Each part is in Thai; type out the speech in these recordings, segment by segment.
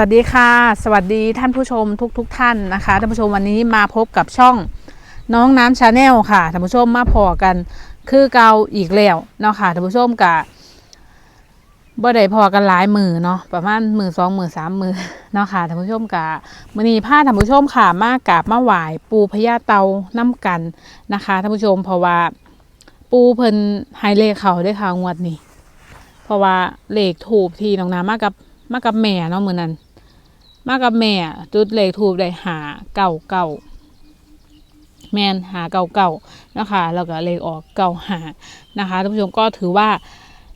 สวัสดีค่ะ สวัสดีท่านผู้ชมทุกๆทท่านนะคะท่านผู้ชมวันนี้มาพบกับช่องน้องน้ำชาแนลค่ะท่านผู้ชมมาพอกันคือเกาอีกแล้วเนาะค่ะท่านผู้ชมกะบ่ได้พอกันหลายมือเนาะประมาณมือสองมือสามมือเนาะค่ะท่านผู้ชมกะมื้อนี้พาท่านผู้ชมค่ะมากราบมาไหว้ปูพญาเตาน้ำกันนะคะท่านผู้ชมเพราะว่า ปูเพิ่นไฮเลขเขาได้ค่ะงวดนี้ เพราะว่าเลขถูกทีน้องน้ำมากับมากับแม่เนาะมื้อนั้น มากับแม่ จุดเลขทูบได้หาเก่าเก่าแมนหาเก่าเก่านะคะแล้วก็เลขออกเก่าหานะคะท่านผู้ชมก็ถือว่า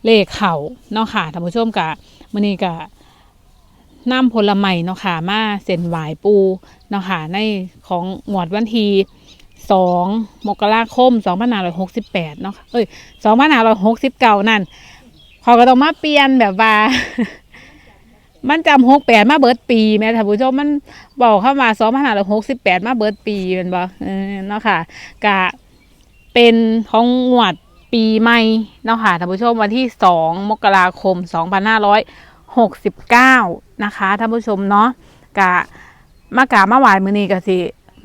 เลขเข่าเนาะค่ะท่านผู้ชมกะมื้อนี้กะน้ำผลไม้เนาะค่ะมาเส้นหวายปูเนาะค่ะในของงวดวันที่สองมกราคมสองพันห้าร้อยหกสิบแปดเนาะค่ะเอ้ยสองพันห้าร้อยหกสิบเก้านั่นเขาก็ต้องมาเปลี่ยนแบบว่า มันจำหกแปดมาเบิดปี แม่ท่านผู้ชมมันบอกเข้ามาสองพันห้าร้อยหกสิบแปดมาเบิดปีเป็นบ่เออเนาะค่ะกะเป็นของงวดปีใหม่เนาะค่ะท่านผู้ชมวันที่สองมกราคมสองพันห้าร้อยหกสิบเก้านะคะท่านผู้ชมเนาะกะมากรามาหวมือนี้กะสิ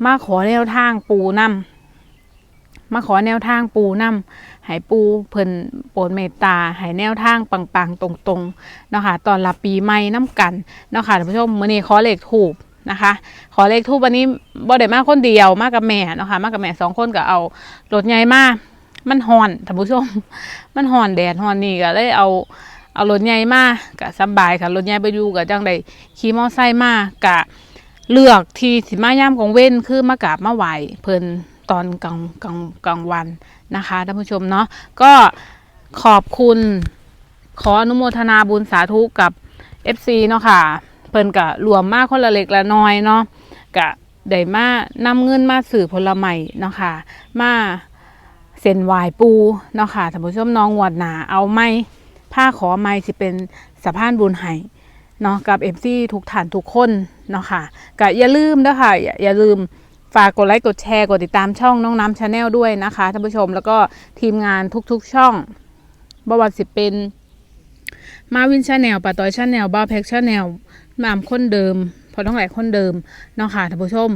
มาขอแนวทางปูน้ำมาขอแนวทางปูน้ำ ให้ปูเพิ่นโปรดเมตตาให้แนวทางปังๆ ตรงๆเนาะค่ะตอนรับปีใหม่น้ำกันเนาะค่ะท่านผู้ชมมื้อนี้ขอเลขถูกนะคะ ขอเลขทูบวันนี้บ่ได้มาคนเดียวมากับแม่เนาะค่ะมากับแม่สองคนก็เอารถใหญ่มามันฮ้อนท่านผู้ชม มันฮ้อนแดดฮ้อนนี่ก็เลยเอาเอารถใหญ่มาก็สบายค่ะรถใหญ่ไปอยู่ก็จังได้ขี่มอไซค์มากะเลือกที่สิมายามของเว้นคือมากราบมาไหวเพิ่น ตอนกลางกลางกลางวันนะคะท่านผู้ชมเนาะก็ขอบคุณขออนุโมทนาบุญสาธุกับ FC เนาะค่ะ เพิ่นกะรวมมากคนละเล็กละน้อยเนาะกะได้มานำเงินมาสื่อผลไม้เนาะค่ะ มาเส้นวายปูเนาะค่ะท่านผู้ชมน้องงวดหนาเอาไม้ผ้าขอไม้สิเป็นสะพานบุญให้เนาะกับ FC ทุกท่านทุกคนเนาะค่ะกะอย่าลืมเด้อค่ะอย่าอย่าลืม ฝากกดไลค์กดแชร์กดติดตามช่องน้องน้ำชาแนลด้วยนะคะท่านผู้ชมแล้วก็ทีมงานทุกๆช่องบว่าสิเป็นมาวินชาแนลป้าต้อยชาแนลบ้าแพ็กชาแนลมามคนเดิม พอต้องหลายคนเดิมเนาะค่ะท่านผู้ชม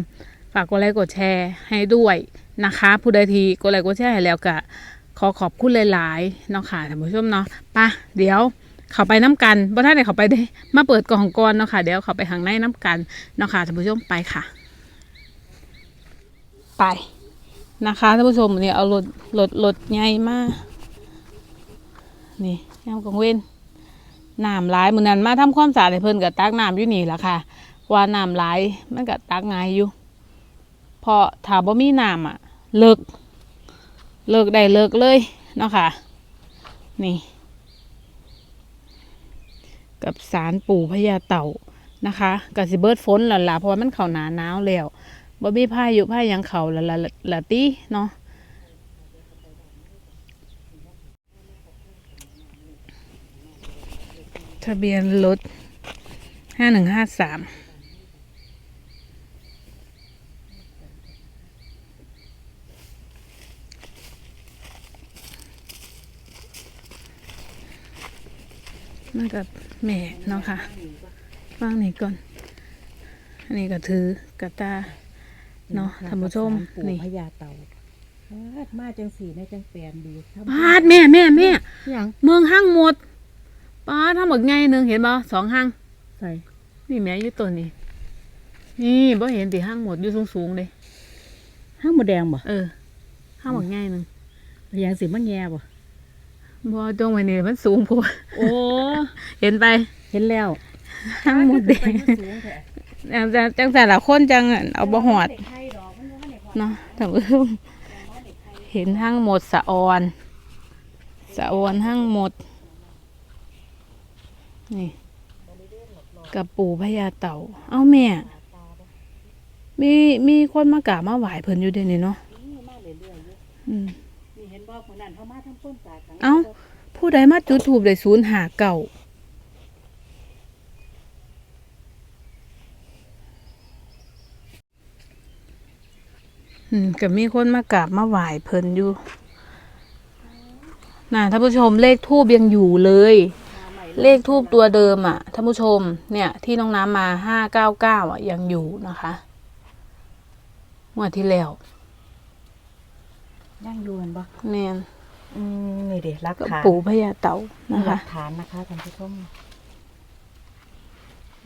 ฝากกดไลค์กดแชร์ให้ด้วยนะคะผู้ใดทีกดไลค์กดแชร์ให้แล้วก็ขอขอบคุณหลายๆเนาะค่ะท่านผู้ชมเนาะปะเดี๋ยวเขาไปน้ำกันบ่ท่านไหนเขาไปได้มาเปิดกล่องก่อนเนาะค่ะเดี๋ยวเขาไปทางในน้ำกันเนาะค่ะท่านผู้ชมไปค่ะ ไปนะคะท่านผู้ชมเนี่ยเอารถรถรถใหญ่มากนี่ยามกลางเว้นน้ำหลายมือนั้นมาทำความสะอาดให้เพิ่นก็ตักน้ำอยู่นี่แหละค่ะว่าน้ำหลายมันก็ตักง่ายอยู่เพราะถ้าบ่มีน้ำอะ เลิก เลิกได้เลิกเลยเนาะค่ะ นี่ กับสารปู่พญาเต่านะคะก็สิเบิดฝนแล้วล่ะเพราะว่ามันเข้าหนาหนาวแล้ว บ่มีพายุพายังเข้าล้วล่ะละติเนาะทะเบียนรถห้าหนึ่งห้าสามมากับแม่เนาะค่ะฟังนี่ก่อน อันนี้ก็ถือกระตา เนาะท่านผู้ชมปู่นี่พญาเต่าปาดมาจังสีในจังแปลนดีทำปาดแม่แม่แม่หยังเมืองห้างหมดปาดทั้งหมดไงหนึ่งเห็นบ่สองห้างใส่นี่แม่อยู่ตัวนี้นี่บ่เห็นติห้างหมดอยู่สูงๆเลยห้างหมดแดงบ่เออห้างหมดง่ายหนึ่งพยางสิมันแง่บ่บ่ตรงไว้นี่มันสูงพวโอ้เห็นไปเห็นแล้วห้างหมดแดงจัง จังแต่ละคนจังเอาบ่หอดเนาะแต่ว่าเห็นห้างหมดสะออนสะออนห้างหมด นี่กับปู่พญาเต่า เอ้าแม่ มีมีคนมากราบมาไหว้เพิ่นอยู่เดี๋ยวนี้เนาะอืมนี่เห็นบ่คนนั้นเขามาทำความสะอาดข้งในเอ้าผู้ใดมาจุดถูบได้ศูนย์หาเก่า อืมก็มีคนมากราบมาไหว้เพิ่นอยู่น่ะท่านผู้ชมเลขทูบยังอยู่เลยมาใหม่เลขทูบตัวเดิมอะท่านผู้ชมเนี่ย ที่น้องน้ำมาห้าเก้าเก้าอะ ยังอยู่นะคะงวดที่แล้วย่างอยวนบ่แมนอืมนี่เด็รักกับฐานปู่พญาเต่านะหลัคะ กฐานนะคะท่านผู้ชม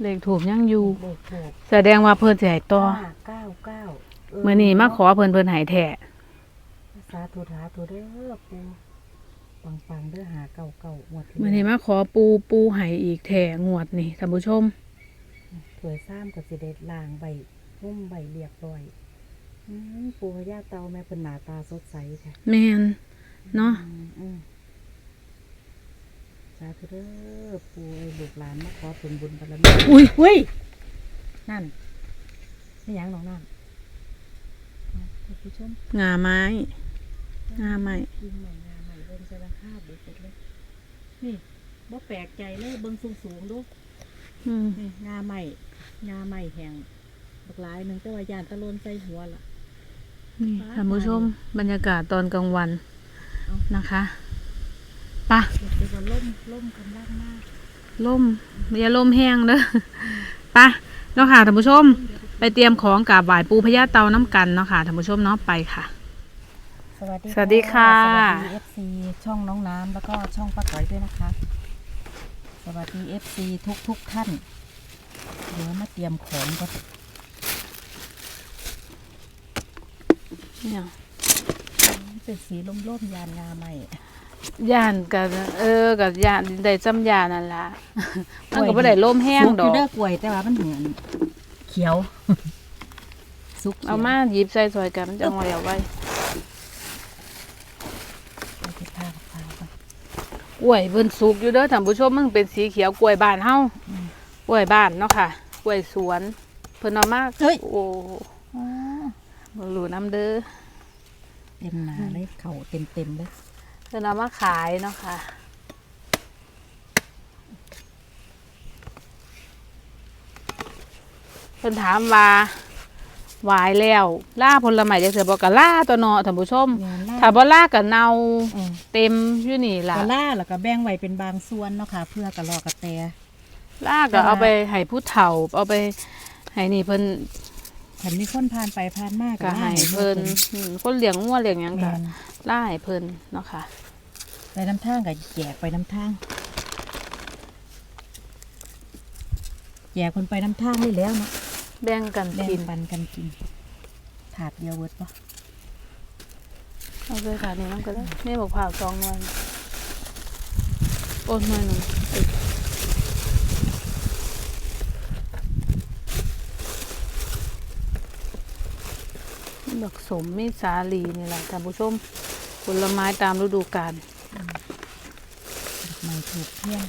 เลขถูกยังอยู่เลขถูกแสดงว่าเพิ่นสิให้ต่อห้าเก้าเก้าเมื่อนี้มาขอเพิ่นเพิ่นให้แท้สาธุสาธุเด้อปูปังปังๆเด้อหาเก่าเก่าหมดเมื่อนี้มาขอปูปูให้อีกแท้งวดนี่ท่านผู้ชมถวยซ้ำกับสิเด็ดล่างใบพุ่มใบเรียบร้อยอืมปูพญาเตาแม่เป็นหน้าตาสดใสค่ะแมนเนาะอืมอืมสาธุเด้อปูไอ้ลูกหลานมาขอเป็นบุญบารมีอุ้ยอุ้ยนั่นนี่หยังน้องนั่นเอาท่าน ผู้ชมงาไม้ งาไม้กินใหม่งาใหม่เบิ่งใส่ราคาเบิดเลยนี่บ่แปลกใจเลยเบิ่งสูงสูงๆดูอืมนี่งาใหม่งาใหม่แห้งบักหลายหนึงแต่ว่ายานตะโลนใส่หัวล่ะนี่ท่านผู้ชมบรรยากาศตอนกลางวันเอานะคะไปะเดี๋ยวจะล่มล่มกำลังมากล่มอย่าล่มแห้งเด้อไปะเนาะค่ะท่านผู้ชม ไปเตรียมของกับบ่ายปูพญาเตาน้ำกันเนาะค่ะท่านผู้ชมเนาะไปค่ะ สวัสดีสวัสดีค่ะ สวัสดี FC ช่องน้องน้ำแล้วก็ช่องป้าก๋อยด้วยนะคะ สวัสดี FC ทุกทุกๆท่าน เดี๋ยวมาเตรียมของก็เนี่ยเป็นสีล่มๆยานงาใหม่ย่านกับเออกับย่านได้จำยานั่นล่ะ มันก็บ่ได้ล่มแห้งสุกดออยู่กเด้อกล้วยแต่ว่ามันเหมือนเขียว สุกขียวเอามาหยิบใส่ซอยกันมันจะงอยเอาไว้เอาไปผ้าผ้าก่อนกล้วยเพิ่นสุกอยู่เด้อท่านผู้ชมมันเป็นสีเขียวกล้วยบ้านเฮาอืมกล้วยบ้านเนาะค่ะกล้วยสวน เพิ่นเอามาเฮ้ยโอ้อ๋อบ่รู้น้ำเด้อเต็มหนาเลยเข่าเต็มเต็มๆเลยเพิ่นเอามาขายเนาะค่ะ พิ่นถามว่าหวายแล้วล่าผลไม้จักเสือบอกกะล่าตัวเนาะท่านผู้ชมงานล่าถ้าบ่ล่าก็เน่าอืม เต็มอยู่นี่ล่ะกะล่าแล้วก็แบ่งไว้เป็นบางส่วนเนาะค่ะ เพื่อกระรอกกระแต ล่าก็เอาไปให้ผู้เฒ่า เอาไปให้นี่เพิ่นฉันมีคนผ่านไปผ่านมากก็ให้เพิ่นอืมคนเลี้ยงงัวเลี้ยงหยังก็แม่นล่าให้เพิ่นเนาะค่ะ ไปน้ำทางกับแจกไปน้ำทางแจกคนไปน้ำทางนี่แล้วเนาะ แบ่งกันแบ่งกินปันกันกินถาดเดียวเวิร์ดปะเอาไปค่ะนี่น้องก็ได้นี่บอกผ่าสองหน่วยโอนหน่วยหนึงเอ้ยดอกสมมีสาลีนี่แหละท่านผู้ชมผลไม้ตามฤดูกาลดอกไม้ถูกเที่ยง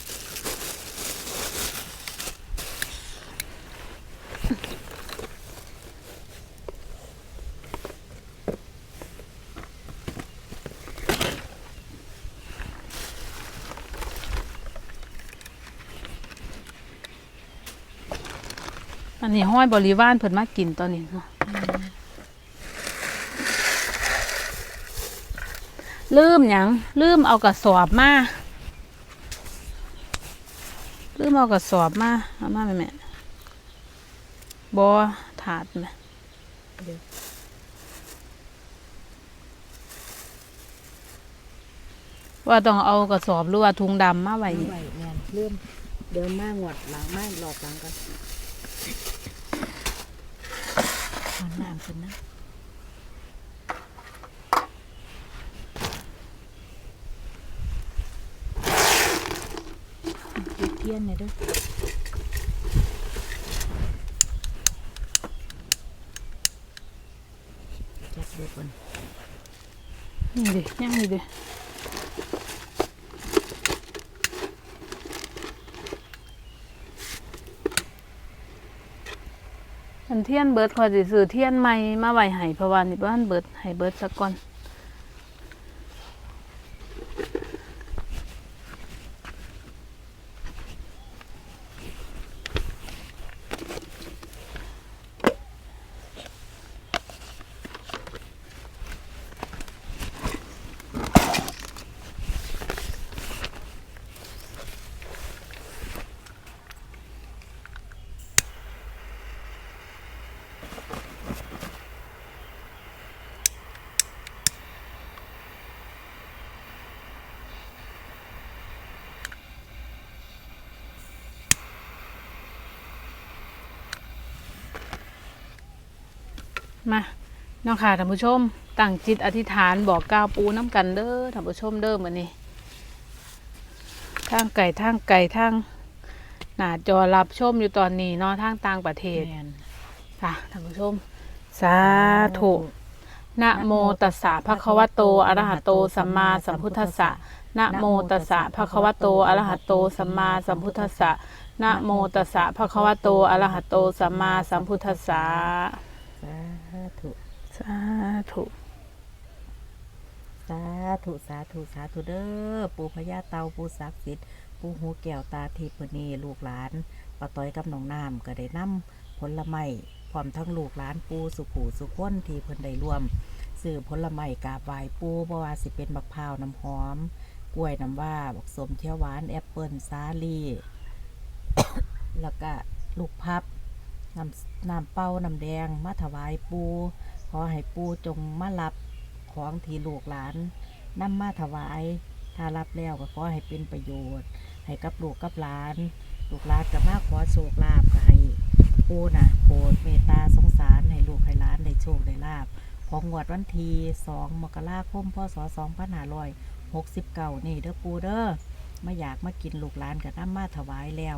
นนี้ห้อยบริวารเพิ่นมากินตอนนี้เนาะลืมหยังลืมเอากระสอบมาลืมเอากระสอบมาเอามาแม่แม่บอถาดแม่ว่าต้องเอากระสอบหรือว่าถุงดำมาไว้ไม่นี่ไหวงเริ่มเดินมากหวดหลังมากหลอดหลังกัน ทานน้ำขึ้นนะจุดเทียนเนี่ยเด้วยจับดูก่อนนี่ดิยังนี่ดิ อันเทียนเบิร์ดคอยสิซื้อเทียนใหม่มาไว้ให้เพราะว่านี่บ้านเบิร์ดให้เบิร์ดสักก่อน เนาะค่ะท่านผู้ชมตั้งจิตอธิษฐานบอกกล่าวปูน้ำกันเด้อท่านผู้ชมเด้อมื้อนี้ทางไก่ทางไก่ทางหน้าจอรับชมอยู่ตอนนี้เนาะทางต่างประเทศแม่นค่ะท่านผู้ชม สาธุนะโมตัสสะภะคะวะโตอะระหะโตสัมมาสัมพุทธัสสะนะโมตัสสะภะคะวะโตอะระหะโตสัมมาสัมพุทธัสสะนะโมตัสสะภะคะวะโตอะระหะโตสัมมาสัมพุทธัสสะสาธุ สาธุสาธุสาธุสาธุเด้อปู่พญาเตาปู่ศักดิ์สิทธิ์ปู่หูแก้วตาทิพย์มื้อนี้ลูกหลานป้าต้อยกับน้องน้ำก็ได้นำผลไม้พร้อมทั้งลูกหลานปู่สุขูสุขคนที่เพิ่นได้ร่วมซื้อผลไม้กาบไหว้ปู่บ่ว่าสิเป็นบักพร้าวน้ำหอม กล้วยน้ำว้าบักสมเขียวหวานแอปเปิลสาลีแล้วก็ลูกพับน้ำน้ำเป้าน้ำแดงมาถวายปู อให้ปูจงมารับของที่ลูกหลานนำมาถวาย ถ้ารับแล้วก็ขอให้เป็นประโยชน์ ให้กับลูกกับหลาน ลูกหลานก็มาขอโชคลาภก็ให้ปูน่ะโปรดเมตตาสงสารให้ลูกให้หลานได้โชคได้ลาภของงวดวันที่2มกราคมพศ2569นี่เด้อปูเด้อมาอยากมากินลูกหลานก็นำมาถวายแล้ว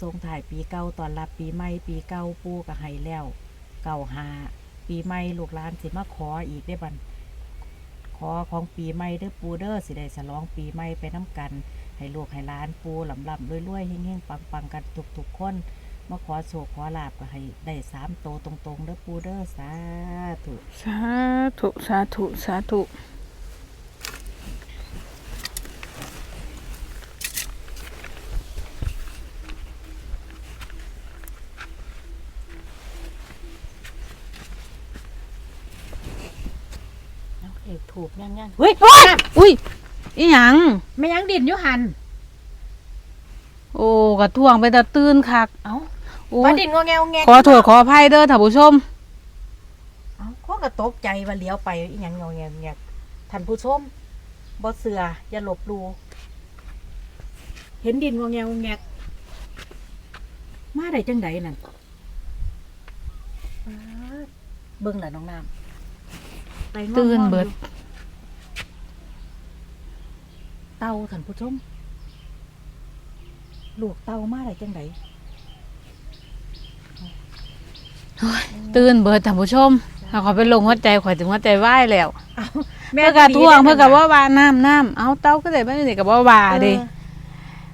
ส่งถ่ายปีเก่าตอนรับปีใหม่ปีเก่าปูก็ให้แล้ว เก่าหา ปีใหม่ลูกหลานสิมาขออีกได้บันขอของปีใหม่เด้อปูเด้อสิได้ฉลองปีใหม่ไปน้ำกัน ให้ลูกให้หล้านปูลำลำรวยๆเฮงๆปังๆ กันทุกๆคนมาขอโชคขอลาบก็ให้ได้สามโตตรงๆเด้อปูเด้อสาธุ สาธุ สาธุ สาธุ เอาเอก ถูกยังยังเฮ้ยอุ้ยอีหยังไม่ยังดินอยุหันโอ้กระท่วงไปแตะตื่นคักเอ้าโอ้มายดินงอแงงแงขอโทษขออภัยเด้อท่านผู้ชม เอ้าข้อกระตกใจว่าเลี้ยวไปอีหยังงอแงงแงท่านผู้ชมบ่เสืออย่าหลบหลูเห็นดินงอแงงแงมาได้จังไดนั่นป๊าดเบิ่งล่ะน้องน้ำไปงอตื่นๆเบิด อยู่เต่าท่านผู้ชมลูกเต่ามาได้จังไดตื่นเบิดท่านผู้ชมถ้าขอยไปลงหัวใจข่อยถึงหัวใจวายแล้วเอ้าเพื่อกระท่วงเพื่อกับว่าว่าน้ำน้ำเอาเต้าก็ได้ไม่ได้กับว่าว่าเดิ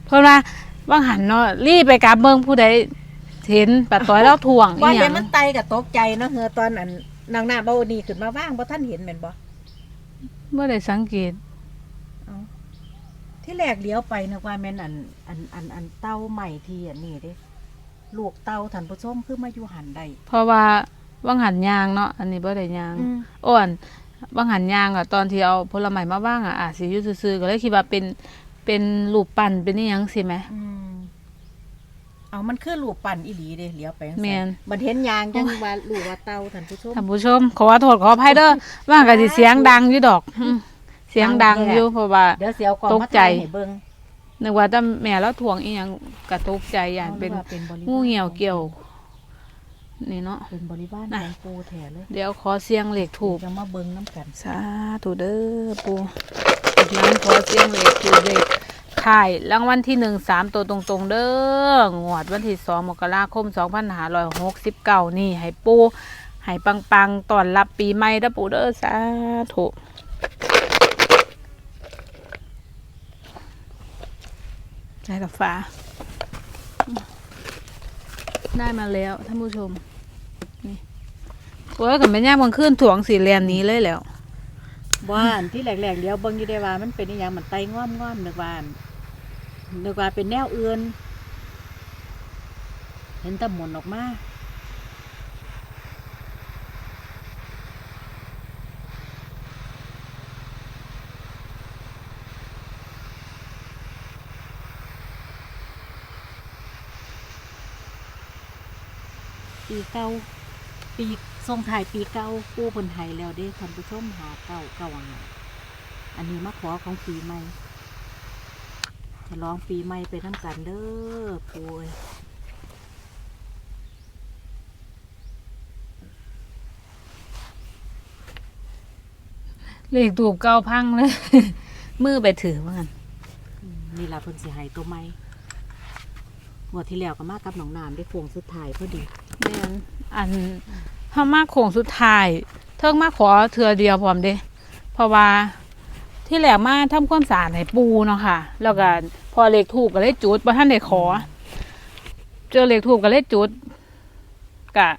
เพราะว่าว่างหันเนาะรีบไปกับเบิ่งผู้ใดเห็นปะต้อยแล้วถ่วงอีว่าหยัแต่งมันไตกับตกใจเนาะเฮือตอนอันนางหน้าเบาดีขึ้นมาว่างบ่ท่านเห็นแม่นบ่เมื่อได้สังเกตเอา ที่แรกเลี้ยวไปนึกว่าแม่นอันอันอันอันเต้าใหม่ที่อันนี้เด้ลูกเต้าท่านผู้ชมคือมาอยู่หันได้เพราะว่าว่างหันยางเนาะอันนี้บ่ได้ยางอ้วนว่างหันยางอะตอนที่เอาผลไม้มาว่างอะอาจสิอยู่ซื่อๆก็เลยคิดว่าเป็นเป็นรูปปั้นเป็นนี่ยังสิไหม อืมเอามันคือลูกปั่นอีหลีเด้เลี้ยวไปจังซั่แม่นมันเห็นยางจังว่าลูกว่าเต้าท่านผู้ชมท่านผู้ชม ขอโทษขออภัยเด้อว่างก็สิเสียงดังอยู่ดอกอืม เสียงดังอยู่เพราะว่า เดี๋ยวเสียวกล่องตกมาใจ ถ่ายให้เบิ่งนึกว่าแต่แม่แล้วถ่วงอีหยังกระตกใจอย่างเป็นอาหรือว่าเป็นบริวารงูเหี่ยวเกี่ยว นี่เนาะ เป็นบริวารน่ะของปูแท้เลยเดี๋ยวขอเสียงเหล็กถูก จะมาเบิ่งน้ำกันสาธุเด้อปูน้ำขอเสียงเหล็กถูกเหล็กถ่ายรางวัลที่หนึ่งสามตัวตรงๆ เด้องวดวันที่สองมกราคมสองพันห้าร้อยหกสิบเก้านี่ ให้ปูให้ปังๆตอนรับปีใหม่เด้อปูเด้อสาธุ ได้กับฟ้า ได้มาแล้วท่านผู้ชม นี่โอ้ยกับแม่ย่างบางขึ้นถ่วงสีแลนนี้เลยแล้ว บ้านที่แหลกๆเดี๋ยวเบิ่งอยู่ได้ว่ามันเป็นอหย่างมันไตง่อมๆนึกว่านเนนึกว่าเป็นแนวอื่น เห็นแตะหมุนออกมาีเก่าปีทรงถ่ายปีเก่ากู้คนไทยแล้วได้ท่านผู้ชมหาเก่าเก่าอันนี้มะขอของปีใหม่ฉลองปีใหม่ไปน้ำกันเด้อปวยเลขถูกเก้าพังเลย มือไปถือว่ากันนี่ละเพิ่นสิหายตัวไม่หมดที่แล้วก็มากับหนองน้ำได้พวงสุดท้ายพอดี อันเฮามาโค้งสุดท้ายเทิงมาขอเทือเดียวพร้อมเด้เพราะว่าที่แรกมาทำความสะอาดให้ปูเนาะค่ะ แล้วก็พอเลขถูกก็เลยจุดบ่ทันได้ขอ เจอเลขถูกก็เลยจุดกะ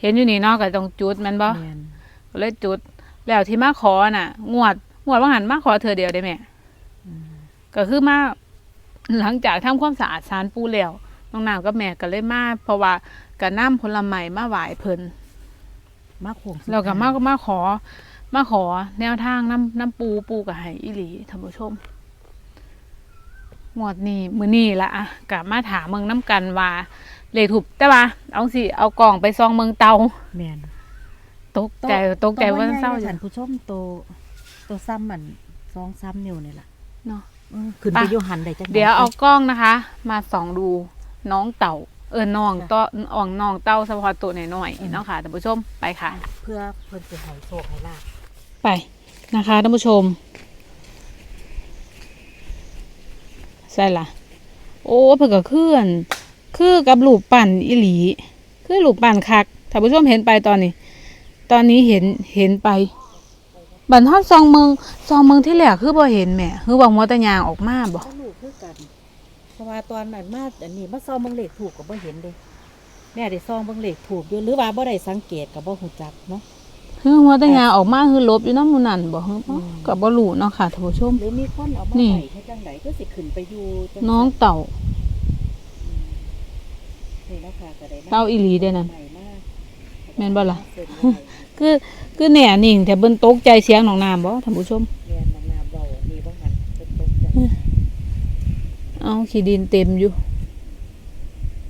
เห็นอยู่นี่เนาะก็ต้องจุดแม่นบ่แม่นก็เลยจุด แล้วที่มาขอน่ะ งวดงวดว่าหันมาขอเธอเดียวได้แม่อืมก็คือมาหลังจากทำความสะอาดศาลปูแล้วน้องน้ำกับแม่ก็เลยมาเพราะว่า ก็นำผลไม้มาไหว้เพิ่นมาโค้งสุดแล้วก็ท้ยมาก็มาขอ มาขอแนวทางน้ำน้ำปูปูกับให้อีหลีท่านผู้ชมงวดนี้มือนี้ละอะกลับมาถามเมืองน้ำกันว่าเลขถูกแต่ว่าเอาสิเอากล่องไปซองเมืองเตาแม่นตกใจตกใจว่าเศร้าอท่ยู่ท่านผู้ชมโตโตซ้ำมันสองซ้ำนิ้วนี่ล่ะเนาะเออขึ้นไปไปอยู่หันได้จังใเดี๋ยวเอากล้องนะคะ มาส่องดูน้องเต่า เออน้องต่ออ่องน้องเต่าเฉพาะตัวหน่อยๆเนาะค่ะท่านผู้ชมไปค่ะ เพื่อเพิ่นสิให้โชคให้ลาภไปนะคะท่านผู้ชมใช่ละโอ้เพิ่นก็เคลื่อนคือกับลูกปั่นอีหลี คือลูกปั่นคักท่านผู้ชมเห็นไปตอนนี้ ตอนนี้เห็นเห็นไปบันทัดซองเมืองซองเมืองที่แหลกคือบ่เห็นแหม่คือว่ามัวแตะยางออกมาบ่ก็ลูกคือกันเพ ราะว่าตอนนั้นมาอันนี้มาซองเบิ่งเลขถูกก็บ่เห็นเด้แม่ได้ซองเบิ่งเลขถูกอยู่หรือว่าบ่ได้สังเกตก็บ่ฮู้จักเนาะคือมัวแตะยางออกมาคือลบอยู่น้ำหมูนั่นบ่ฮึอืมก็บ่รู้เนาะค่ะท่านผู้ชมหรือมีคนเอามานี่ไว้ให้จังไดก็สิขึ้นไปอยู่จังน้องเต่านี่แล้วค่ะก็ได้เต่าอีหลีเด้นั่นใหม่มากแม่นบ่ล่ะเสร็จแล้วคือคือแหน่นิ่งแต่เบิ่นตกใจเสียงน้องน้ำบ่ท่านผู้ชมเรียนนางนาเบานี่บ่หันเป็นตกใจ เอาขี้ดินเต็มอยู่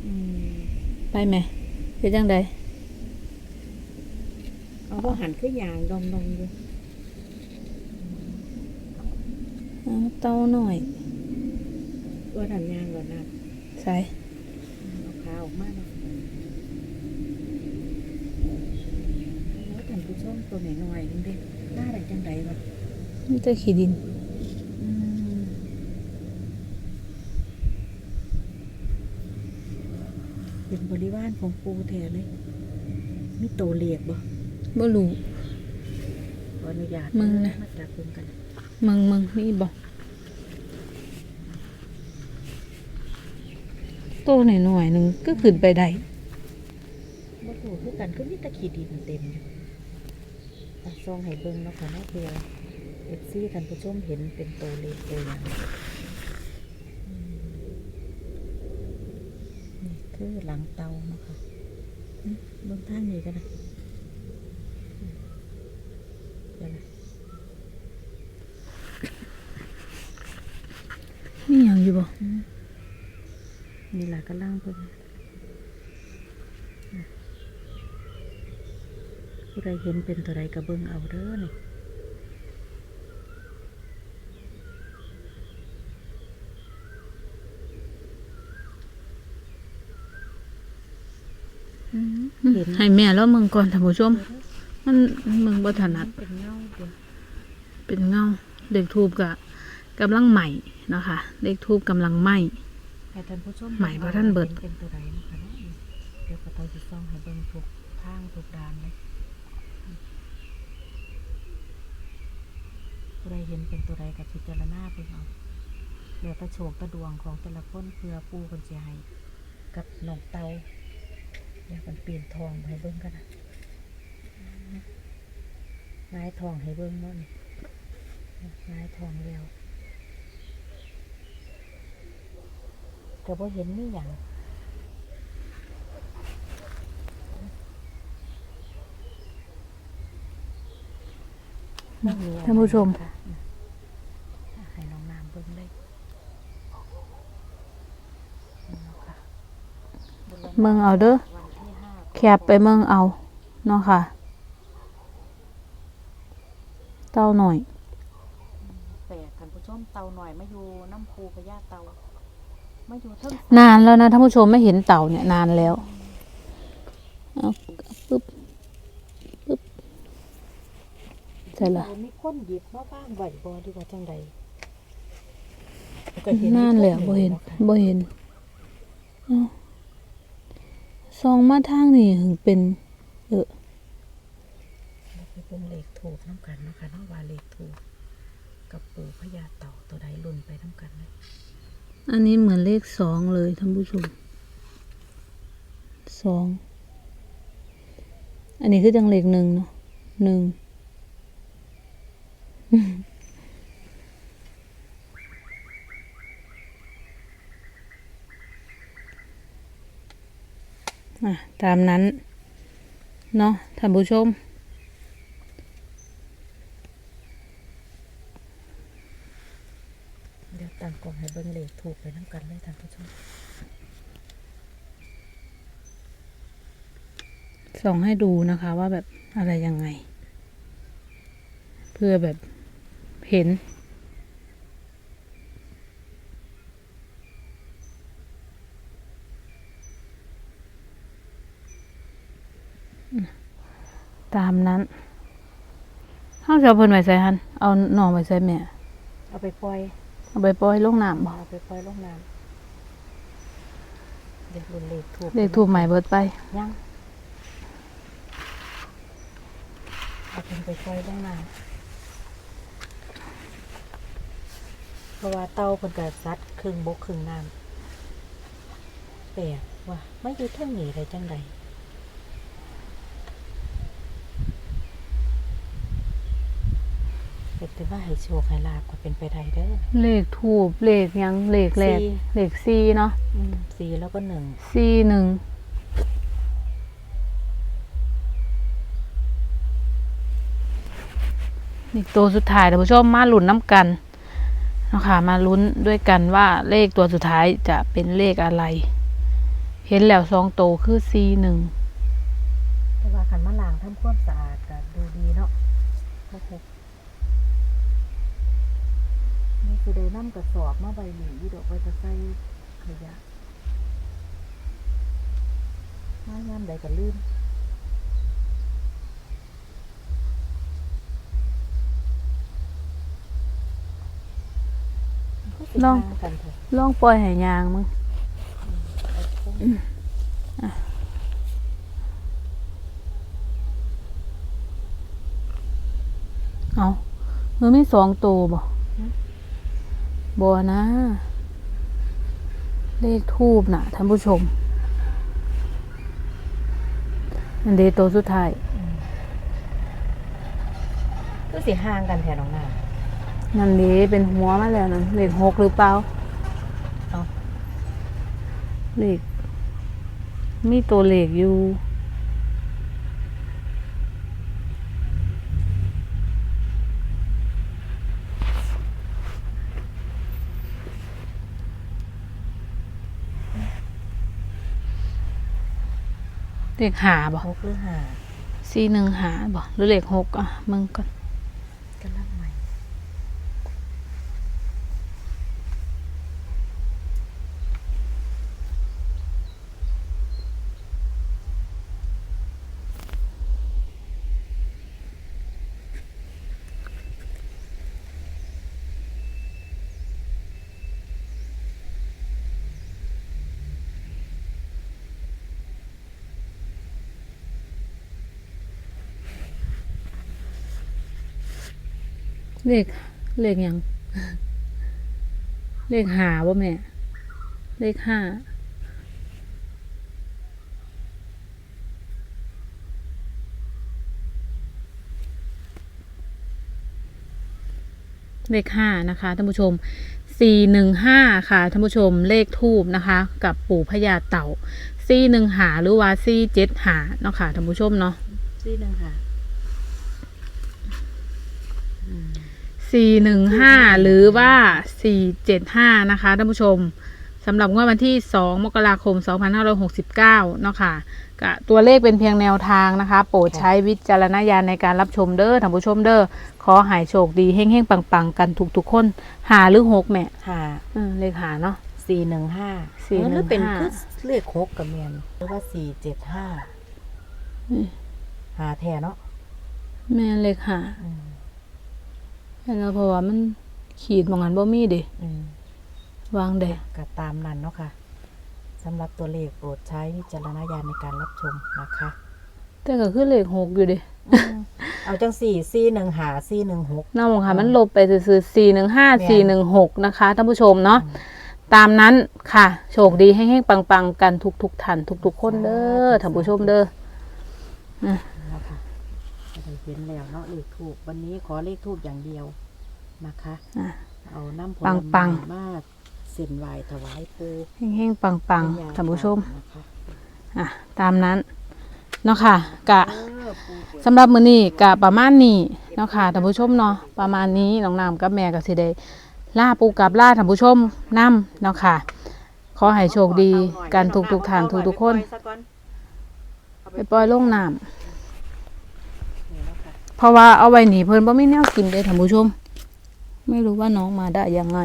อืมไปไหมเป็นจังใดเอาบ่หันคือยางดองๆอยู่เอาเต้าหน่อยตัวนั้นยางก่อนนะใส่เอาขาออกมาเนาะแล้วท่านผู้ชมตัวน้อยๆนึงเด้หน้าได้จังไดวะนี่จะขี้ดิน อืม เป็นบริวารของปูแท้เลยมีโตวเลขบ่บ่รู้ขออนุญาตมึงนะมาจับเบิ่งกันมึงมึงนี่บ่โตหน่อยๆหนึงก็ขึ้นไปได้บ่ถูกคือกันคือมีแตะขีดินเต็มอยู่อะซองให้เบิ่งเนาะค่ะเนาะเพื่อเอฟซีท่านผู้ชมเห็นเป็นตัวเลขตัวอย่างอืมนี่ คือหลังเตาเนาะค่ะอืมเบิ่งทางนี้กันนะอืมเดี๋ยวนะนี่ยังอยู่บ่นี่ล่ะก็ล่างเพิ่นน่ะผู้ใดเห็นเป็นตัวใดก็เบิ่งเอาเด้อนี่ เห็นให้แม่แล้วมึงก่อนท่านผู้ชม มันมึงบ่ถนัด เป็นเงาเดียวเป็นเงาเด็กทูบกะกำลังใหม่เนาะคะเด็กทูบกำลังไหม้ให้ท่านผู้ชมหมายว่าท่านเบิดห็เป็นตัวใดนะคะเนาะเดี๋ยวก็ต้องสิซ่องให้เบิ่งทุกทางทุกด้านเลยผู้ใดเห็นเป็นตัวใดกับพิจารณาเบิ่งเอาเดี๋ยวแตะโชคแตะดวงของแต่ละคนเพื่อปูคนสิให้กับน้องเตา เดี๋ยวมันเปลี่ยนทองให้เบิ่งกันนะนายทองให้เบิ่งเนาะนี่นายทองแล้วแต่ว่าเห็นนี่อย่างท่านผู้ชมค่ะให้น้องน้ำเบิ่งเลยนี่ค่ะเมืองเอาเด้อวันที่ห้า แคบไปเมืองเอาเนาะค่ะ เต้าหน่อยแปดท่านผู้ชมเตาหน่อยมาอยู่น้ำพูพญาเตามาอยู่เทั้งนานแล้วนะท่านผู้ชมไม่เห็นเต่าเนี่ยนานแล้วเอาปึ๊บปึ๊บใช่ละมีคนหยิบมาบ้างไหวบ่ดีว่าจังใดนั่นแหละบ่เห็นบ่เห็นเอ้า ซองมาทางนี่ถึงเป็นเออเป็นเลขถูกน้ำกันเนาะค่ะเนาะว่าเลขถูกกับปู่พญาเต่าตัวใดลุ่นไปน้ำกันเลยอันนี้เหมือนเลขสองเลยท่านผู้ชมสองอันนี้คือจังเลขหนึ่งเนาะหนึ่ง ตามนั้น เนาะท่านผู้ชม เดี๋ยวตั้งกล้องให้เบิ่งเลขถูกไปน้ำกันเลยท่านผู้ชมส่องให้ดูนะคะว่าแบบอะไรยังไง เพื่อแบบเห็น ตามนั้นเขา จะเอาเพิ่นไว้ใส่หันเอาหน่อไว้ใส่แม่เอาไปปล่อยเอาไปปล่อยลงน้ำบ่เอาไปปล่อยลงน้ำเด็กรุ่นเลขถูกเลขถูกใหม่เบิดไป ยังเอาเป็นไปปล่อยลงน้ำเพราะว่าเต่าเป็นกระซัดครึ่งบกครึ่งน้ำแปลกว่าไม่อยู่เท่านี้เลยจังใด เป็นแต่ว่าให้โชคให้ลาบก็เป็นไปได้เด้อ เลขถูกเลขหยังเลขแรกสี่ เลขสี่เนาะอืมสี่แล้วก็หนึ่งสี่หนึ่งนี่ตัวสุดท้ายท่านผู้ชมมาลุ้นน้ำกันเนาะคะมาลุ้นด้วยกันว่าเลขตัวสุดท้ายจะเป็นเลขอะไร เห็นแล้วสองโตวคือสี่หนึ่ง น้ำกระสอบมาใบหลีดอกไว้จะใส่ขยะมายามใดก็ลืมลองกันเถอะลองปล่อยให้ยางมึงเอาโค้งเมันไม่สองโตวบ่ บ่นะ เลขทูบน่ะท่านผู้ชม อันเดโตวสุดท้ายก็สิห่างกันแถวน้องนานั่นดีเป็นหัวมาแล้วนั่นเลขหกหรือเปล่าเอาเลขมีตัวเลขอยู่ เลขหาบ่หกหรือห้าสี่หนึ่งหาบ่หรือเลขหกอะมึงก่อน เลขเลขยัง เลขหาบ่แม่ เลขห้าเลขห้านะคะท่านผู้ชมสี่หนึ่งห้าค่ะท่านผู้ชมเลขทูบนะคะ กับปู่พญาเต่าสี่หนึ่งหาหรือว่าสี่เจ็ดหาเนาะค่ะท่านผู้ชมเนาะซี่หนึ่งค่ะ สี่หนึ่งห้าหรือว่าสี่เจ็ดห้านะคะท่านผู้ชมสำหรับงวดวันที่สองมกราคมสองพันห้าร้อยหกสิบเก้าเนาะค่ะกะตัวเลขเป็นเพียงแนวทางนะคะ โปรดใช้วิจารณญาณในการรับชมเด้อท่านผู้ชมเด้อขอใหายโชคดีเฮ้งๆ ปังๆ กันทุกๆคน หาหรือหกแม่ห้าเออเลขหาเนาะ สี่หนึ่งห้า415หรือเป็นคือเลขหกกับเมียนหรือว่าสี่เจ็ดห้าอืมหาแท้เนาะแม่เลขหาอืม นั่นแล้วเพราะว่ามันขีดหมองหันบ่มีเด้อืมวางได้ก็ตามนั้นเนาะค่ะสำหรับตัวเลขโปรดใช้วิจารณญาณในการรับชมนะคะ แต่ก็คือเลขหกอยู่เด้เอาจังสี่สี่หนึ่งหาสี่หนึ่งหกหน้ามองหันมันลบไปซื่อๆสี่หนึ่งห้าสี่หนึ่งหกนะคะท่านผู้ชมเนาะตามนั้นค่ะ โชคดีให้แห้งๆปังๆ กันทุกๆท่านทุกๆคนเด้อท่านผู้ชมเด้อนะคะจะได้ เห็นแล้วเนาะเลขทูบวันนี้ขอเลขทูบอย่างเดียวนะคะ อะ เอาน้ำผลปัไม้งมาเส้นไหวถวายปูแห้งๆปังๆท่านผู้ชม นะคะอะ ตามนั้น เนาะค่ะ กะ เออปูเปิดสำหรับมื้อนี้กะประมาณนี้เนาะค่ะท่านผู้ชมเนาะประมาณนี้น้องน้ำกับแม่ก็สิได้ล่าปูกับล่าท่านผู้ชมนํเนาะค่ะ ขอให้โชคดีกันทุกๆท่านทุกๆคนไปปล่อยซะก่อนเอาไปปล่อยลงน้ำนี่ เพราะว่าเอาไว้หนีเพิ่นบ่มีแนวกินเลยท่านผู้ชม ไม่รู้ว่าน้องมาได้ยังไง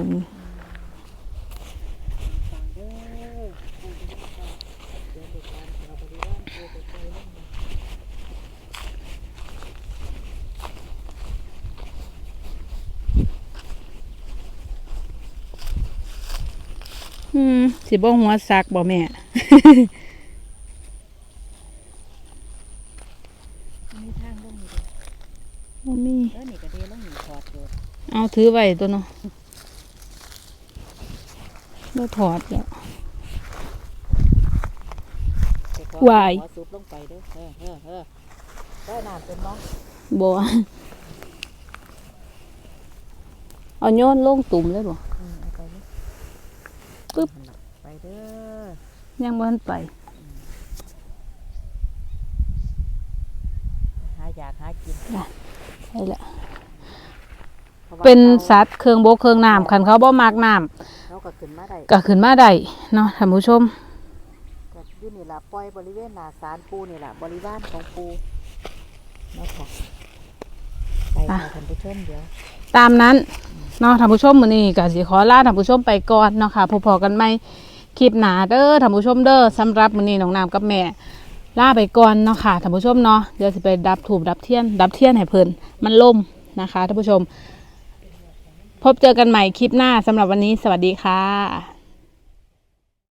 ฟังเด้อปูจะได้ฟังเดี๋ยวเด็กหลานเราบริวารปูไปปล่อยลงน้อืมสิบ่หัวซักบ่แม่ทางลงอยู่ เด้อบ่มีเออนี่ก็เดลงนี่ถอดอยู่เอาถือไว้ตัวเนาะบ่ถอดแล้ว แต่ก็วายหัซุปลงไปเด้อเออเออเออได้น้ำเป็นน้องบ่เอาโยนลงตุ่มเลยบ่อืมเอาไปเลยปึ๊บไปเด้อยังบ่ทันไป หาอยากหากินใช่ ละพราะว่าเป็นขาสัตว์เครื่องบกเครื่องน้ำคันเขาบ่มักน้ำเขาก็ขึ้นมาได้ก็ขึ้นมาได้เนาะท่านผู้ชม ก็อยู่นี่ล่ะปล่อยบริเวณหน้าศาลปูนี่ล่ะบริวารของปูเนาะค่ะไปค่ะท่านผู้ชมเดี๋ยว ตามนั้นเนาะท่านผู้ชมมื้อนี้ก็สิขอลาท่านผู้ชมไปก่อนเนาะค่ะพบๆกันใหม่คลิปหน้าเด้อท่านผู้ชมเด้อสำหรับมื้อนี้น้องน้ำกับแม่ ล่าไปก่อนเนาะค่ะท่านผู้ชมเนาะเดี๋ยวจะไปดับถูบดับเทียน ดับเทียนให้เพลินมันล่มนะคะท่านผู้ชม พบเจอกันใหม่คลิปหน้าสำหรับวันนี้สวัสดีค่ะ